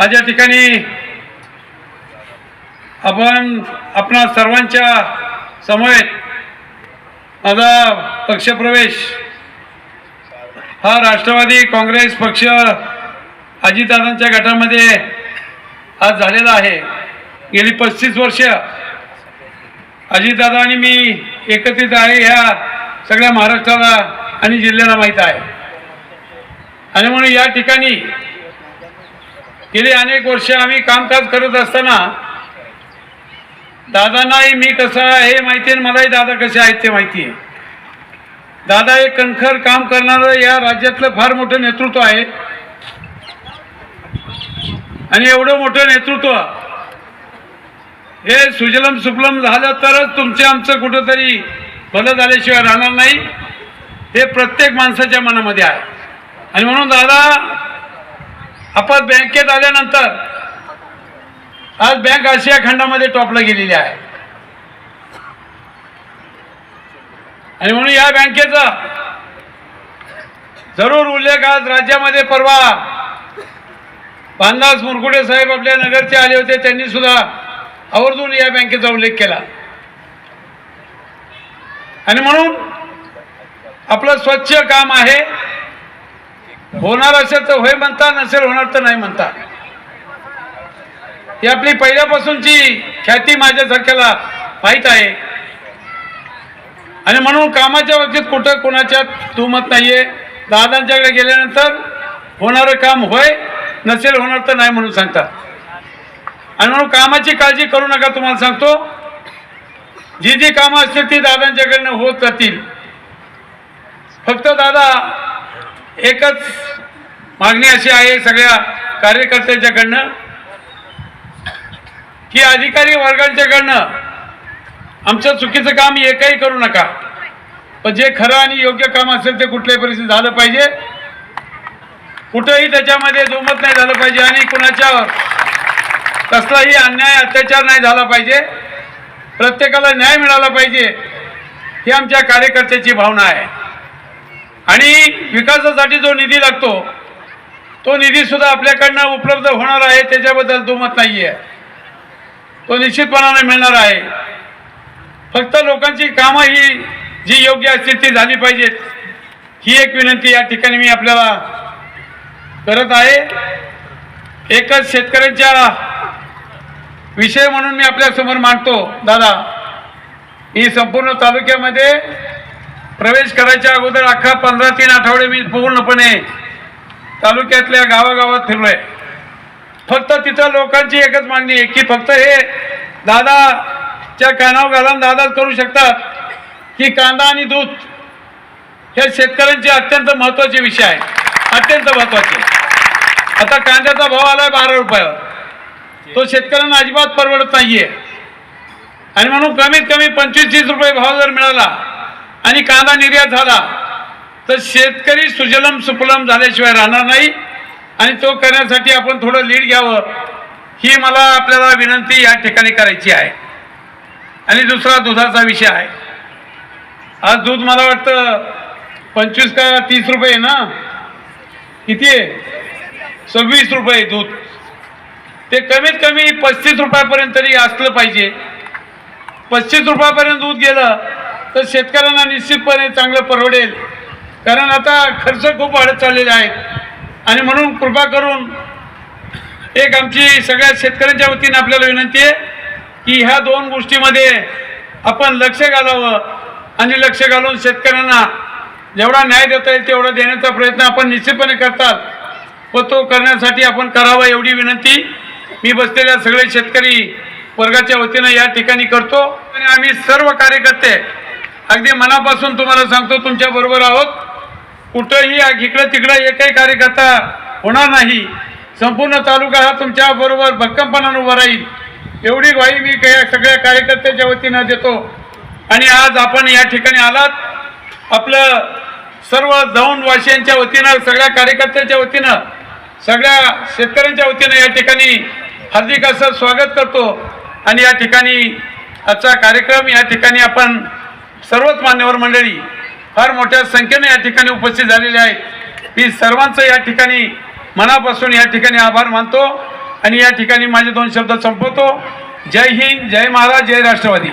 आज या ठिकाणी आपण आपणा सर्वांच्या समवेत माझा पक्षप्रवेश हा राष्ट्रवादी काँग्रेस पक्ष अजितदादांच्या गटामध्ये आज झालेला आहे. गेली पस्तीस वर्ष अजितदादा आणि मी एकत्रित आहे ह्या सगळ्या महाराष्ट्राला आणि जिल्ह्याला माहीत आहे. आणि म्हणून या ठिकाणी गेली अनेक वर्ष आम्ही कामकाज करत असताना दादांनाही मी कसं आहे हे माहिती आहे मलाही दादा कसे आहेत ते माहिती आहे. दादा एक कणखर काम करणारं या राज्यातलं फार मोठं नेतृत्व आहे. आणि एवढं मोठं नेतृत्व हे सुजलम सुफलम झालं तरच तुमचे आमचं कुठंतरी भलं झाल्याशिवाय राहणार नाही. हे प्रत्येक माणसाच्या मनामध्ये आहे. आणि म्हणून दादा आपण बँकेत आल्यानंतर आज बँक आशिया खंडामध्ये टॉपला गेलेली आहे. आणि म्हणून या बँकेचा जरूर उल्लेख आज राज्यामध्ये परवा बांधास मुरकुडे साहेब आपल्या नगरचे आले होते त्यांनी सुद्धा आवर्जून या बँकेचा उल्लेख केला. आणि म्हणून आपलं स्वच्छ काम आहे. होणार असेल तर होय म्हणता नसेल होणार तर नाही म्हणता. ही आपली पहिल्यापासूनची ख्याती माझ्यासारख्याला माहीत आहे. आणि म्हणून कामाच्या बाबतीत कुठं कोणाच्या दुमत नाहीये. दादांच्याकडे गेल्यानंतर होणारं काम होय नसेल होणार तर नाही म्हणून सांगतात. आणि म्हणून कामाची काळजी करू नका तुम्हाला सांगतो. जी जी कामं असतील ती दादांच्याकडनं होत जातील. फक्त दादा एकच मागणी अशी आहे सगळ्या कार्यकर्त्यांच्याकडनं की अधिकारी वर्गांच्याकडनं आमचं चुकीचं काम एकही करू नका. पण जे खरं आणि योग्य काम असेल ते कुठल्याही परिस्थितीत झालं पाहिजे. कुठंही त्याच्यामध्ये दुमत नाही झालं पाहिजे आणि कुणाच्यावर कसलाही अन्याय अत्याचार नाही झाला पाहिजे. प्रत्येकाला न्याय मिळाला पाहिजे ही आमच्या कार्यकर्त्याची भावना आहे. आणि विकासासाठी जो निधी लागतो तो निधी सुद्धा आपल्याकडनं उपलब्ध होणार आहे त्याच्याबद्दल दुमत नाही आहे तो निश्चितपणाने मिळणार आहे. फक्त लोकांची कामं ही जी योग्य असतील ती झाली पाहिजेत ही एक विनंती या ठिकाणी मी आपल्याला करत आहे. एकच शेतकऱ्यांच्या विषय म्हणून मी आपल्यासमोर मांडतो दादा. ही संपूर्ण तालुक्यामध्ये प्रवेश करायच्या अगोदर अख्खा पंधरा तीन आठवडे मी पूर्णपणे तालुक्यातल्या गावागावात फिरलोय. फक्त तिथं लोकांची एकच मागणी आहे की फक्त हे दादाच्या कानावर घालून दादाच करू शकतात की कांदा आणि दूध हे शेतकऱ्यांचे अत्यंत महत्त्वाचे विषय आहे. अत्यंत महत्त्वाचे. आता कांद्याचा भाव आलाय बारा रुपयावर. तो शेतकऱ्यांना अजिबात परवडत नाहीये. आणि म्हणून कमीत कमी पंचवीस तीस रुपये भाव जर मिळाला आणि कांदा निर्यात झाला. तर शेतकरी सुजलम सुफलम झाल्याशिवाय राहणार नाही. आणि तो करण्यासाठी आपण थोडं लीड घ्यावं ही मला आपल्याला विनंती या ठिकाणी करायची आहे. आणि दुसरा दुधाचा विषय आहे. आज दूध मला वाटतं पंचवीस का तीस रुपये ना? किती आहे? सव्वीस रुपये दूध. ते कमीत कमी पस्तीस रुपयापर्यंत तरी असलं पाहिजे. पस्तीस रुपयापर्यंत दूध गेलं तर शेतकऱ्यांना निश्चितपणे चांगलं परवडेल. कारण आता खर्च खूप वाढत चाललेले आहेत. आणि म्हणून कृपा करून एक आमची सगळ्या शेतकऱ्यांच्या वतीने आपल्याला विनंती आहे की ह्या दोन गोष्टीमध्ये आपण लक्ष घालावं आणि लक्ष घालून शेतकऱ्यांना जेवढा न्याय देता येईल तेवढा देण्याचा प्रयत्न आपण निश्चितपणे करतात व तो करण्यासाठी आपण करावा एवढी विनंती मी बसलेल्या सगळे शेतकरी वर्गाच्या वतीनं या ठिकाणी करतो. आणि आम्ही सर्व कार्यकर्ते अगदी मनापासून तुम्हाला सांगतो तुमच्या बरोबर आहोत. कुठंही इकडं तिकडं एकही कार्यकर्ता होणार नाही. संपूर्ण तालुका हा तुमच्या बरोबर भक्कमपणानं उभा राहील. एवढी ग्वाही मी सगळ्या कार्यकर्त्याच्या वतीनं देतो. आणि आज आपण या ठिकाणी आलात. आपलं सर्व जाऊन वाशियांच्या वतीनं सगळ्या कार्यकर्त्यांच्या वतीनं सगळ्या शेतकऱ्यांच्या वतीनं या ठिकाणी हार्दिक असं स्वागत करतो. आणि या ठिकाणी आजचा कार्यक्रम या ठिकाणी आपण सर्वच मान्यवर मंडळी फार मोठ्या संख्येने या ठिकाणी उपस्थित झालेले आहेत. मी सर्वांचं या ठिकाणी मनापासून या ठिकाणी आभार मानतो आणि या ठिकाणी माझे दोन शब्द संपवतो. जय हिंद जय महाराज जय राष्ट्रवादी.